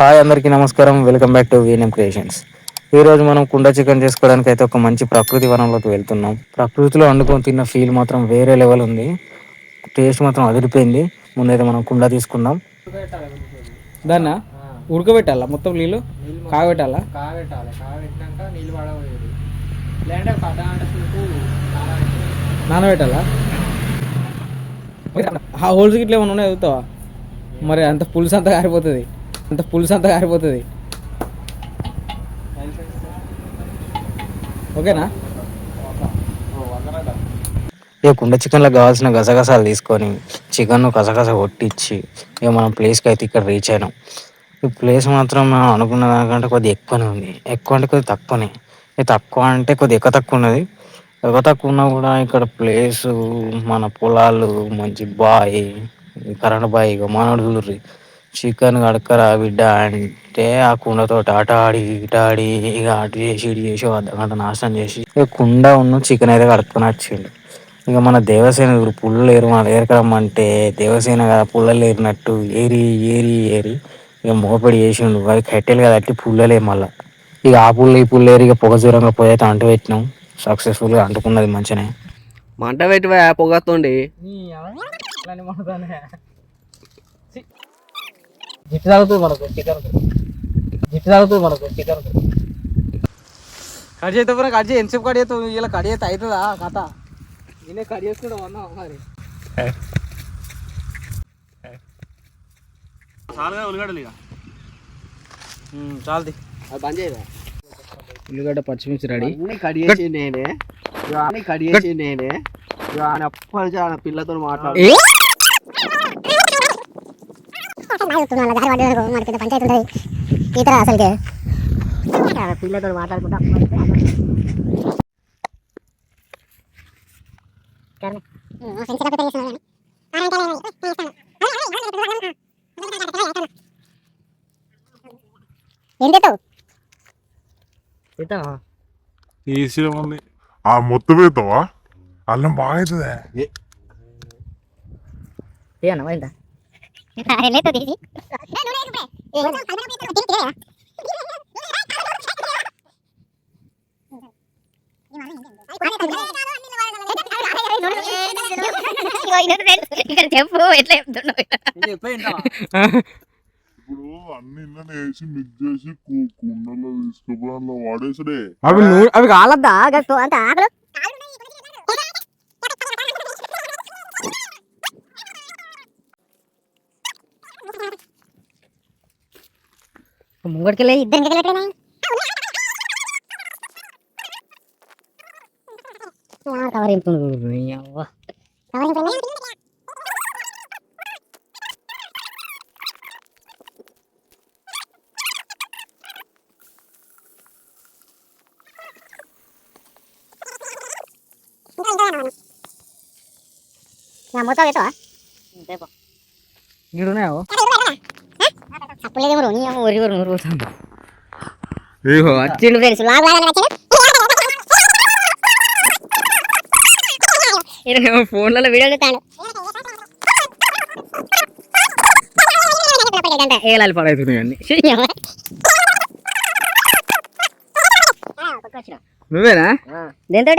Hi అందరికీ నమస్కారం. Welcome back to VNM creations ఈ రోజు మనం కుండ చికెన్ చేసుకోవడానికి అయితే ఒక మంచి ప్రకృతి వనంలోకి వెళ్తున్నాం. ప్రకృతిలో వండుకొని తిన్న ఫీల్ మాత్రం వేరే లెవెల్ ఉంది. టేస్ట్ మాత్రం అదిరిపోయింది. ముందైతే మనం కుండ తీసుకుందాం. దాన్నా? ఉడకబెట్టాలా మొత్తం నీళ్ళు? కాగబెట్టాలా? నానబెట్టాలా? హోల్స్ గిట్ల ఏమైనా ఉన్నాయి? చదువుతావా మరి అంత పులుసు అంతా కారిపోతుంది. అంత పులుసు అంతా కారిపోతుంది. ఓకేనా? ఇక కుండ చికెన్లో కావాల్సిన గసగసాలు తీసుకొని చికెన్ గసగస కొట్టించి ఇక మనం ప్లేస్కి అయితే ఇక్కడ రీచ్ అయినాం. ఈ ప్లేస్ మాత్రం మనం అనుకున్న దానికంటే కొద్దిగా ఎక్కువనే ఉంది. ఎక్కువ అంటే కొద్దిగా తక్కువనే. ఇక తక్కువ అంటే కొద్దిగా ఎక్కువ తక్కువ ఉన్నది. ఎక్కువ తక్కువ ఉన్నా కూడా ఇక్కడ ప్లేసు మన పొలాలు మంచి బాయ్ కరెంట్ బాయ్ ఇక మనోడు చికెన్ కడకరా బిడ్డ అంటే ఆ కుండతో ఆట ఆడి ఇట ఆడి ఇక అటు చేసి ఇటు చేసి అర్ధగంట నాశనం చేసి ఇక కుండ ఉన్న చికెన్ అయితే కడుక్కొని వచ్చిండు. ఇక మన దేవసేన ఇప్పుడు పుల్లలు ఏరు మన ఏరకరమ్మంటే దేవసేన కదా పుల్లలు ఏరినట్టు ఏరి ఏరి ఏరి ఇక మోపడి చేసిండు. అది కట్టెలు కదా అట్టి పుల్లలే మళ్ళా. ఇక ఆ పుల్ల ఈ పుల్ల ఏరి ఇక పొగ దూరంగా పోయి అయితే అంటు పెట్టినాం. సక్సెస్ఫుల్గా అంటుకున్నది మంచిగానే. మంట పెట్టి పొగతుండి జిట్టు తాగుతుంది మనకు చికెన్ జిట్టు తాగుతుంది మనకు చికెన్ కట్ చేస్తే కట్ చేయి. ఎంతసేపు కట్ చేస్తావు? ఇలా కట్ చేస్తే అవుతుందా కథ? నేనే కట్ చేసుకుంటాం అన్నా మరి. చాలది. అది బంద్ చేయదా ఉల్లిగడ్డ పచ్చిమిర్చి రెడీ. అన్ని కడిగేసి నేనే. ఇక అన్ని కడిగేసి నేనే. ఇక ఆయన అప్పటి నుంచి ఆయన పిల్లతో మాట్లాడు పంచాయతీ ఉంటుంది ఈతర అసలుకే పిల్లతో మాట్లాడుకుంటా ఏం చేస్తావు ఈసీలో ఉంది ఆ మొత్తం అవుతావా అల్లం బాగా అవుతుందా ఏమన్నా పోయిందా లేదు తీసి ఇక్కడ చెప్పు ఎట్లా చెప్తున్నావు ఇప్పుడు అన్ని ఇళ్ళని వేసి మిక్స్ చేసి కు- కుండలో తీసుకుపోయి అందులో వాడేసడే అవి కాలద్దా? అంత ఆకులు. ಮುಂಗಡ್ಕೆಲ್ಲ ಇದ್ದಂಗೆ ಕಡೆ ಕವರ್ ಏನು ತುಂಬಿದ್ರು ಯಾವ Nah, mau tau itu ah? అప్పుడు లేదేమో నీ ఒరి ఒరి నూరు పోతుంది ఇగో వచ్చిండు ఫ్రెండ్స్ లాగ్ లాగా వచ్చిండు ఈయన ఫోన్లలో చూస్తాడు ఏలాలి అన్ని నువ్వేనా దేంతో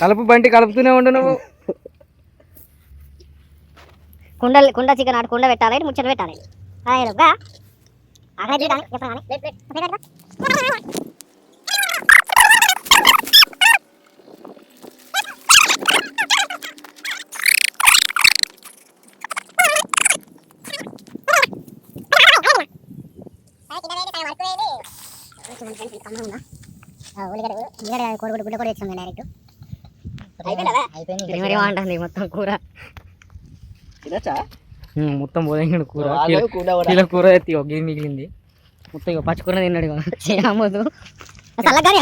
కలుపు బంటి కలుపుతూనే ఉండు నువ్వు. కుండ కుండ చికెన్ ఆడు కుండ పెట్టాలి ముచ్చట పెట్టాలి. చెప్పాలి కోడిగుడ్డు గుడ్డ కూడా తెచ్చాం డైరెక్ట్. అయిపోయింది? మొత్తం కూర. మొత్తం పోయిండు కూర. కిలో- కూర ఎత్తి ఒక గిన్నె మిగిలింది. మొత్తం ఇక పచ్చుకూర తిన్నాడు ఇక చేయమోదు సల్లగానే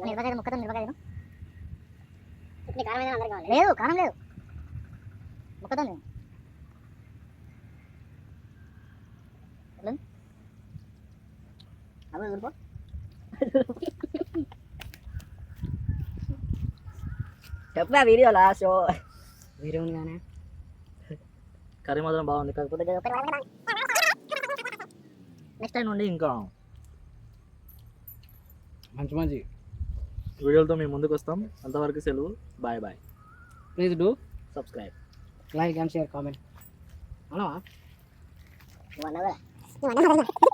మిరపకాయ ముక్కతో మిరపకాయ కారం ఏదైనా అందరికి కావాలి లేదు కారం లేదు ముక్కతో అవి ఊరుకో చెప్పా వీడియో లాస్ట్ వేరే ఉంది కానీ కర్రీ మాత్రం బాగుంది. కాకపోతే నెక్స్ట్ టైం నుండి ఇంకా. మంచి మంచి. వీడియోలతో మేము ముందుకు వస్తాం. అంతవరకు సెలవు. Bye bye please do subscribe like and share comment కదా.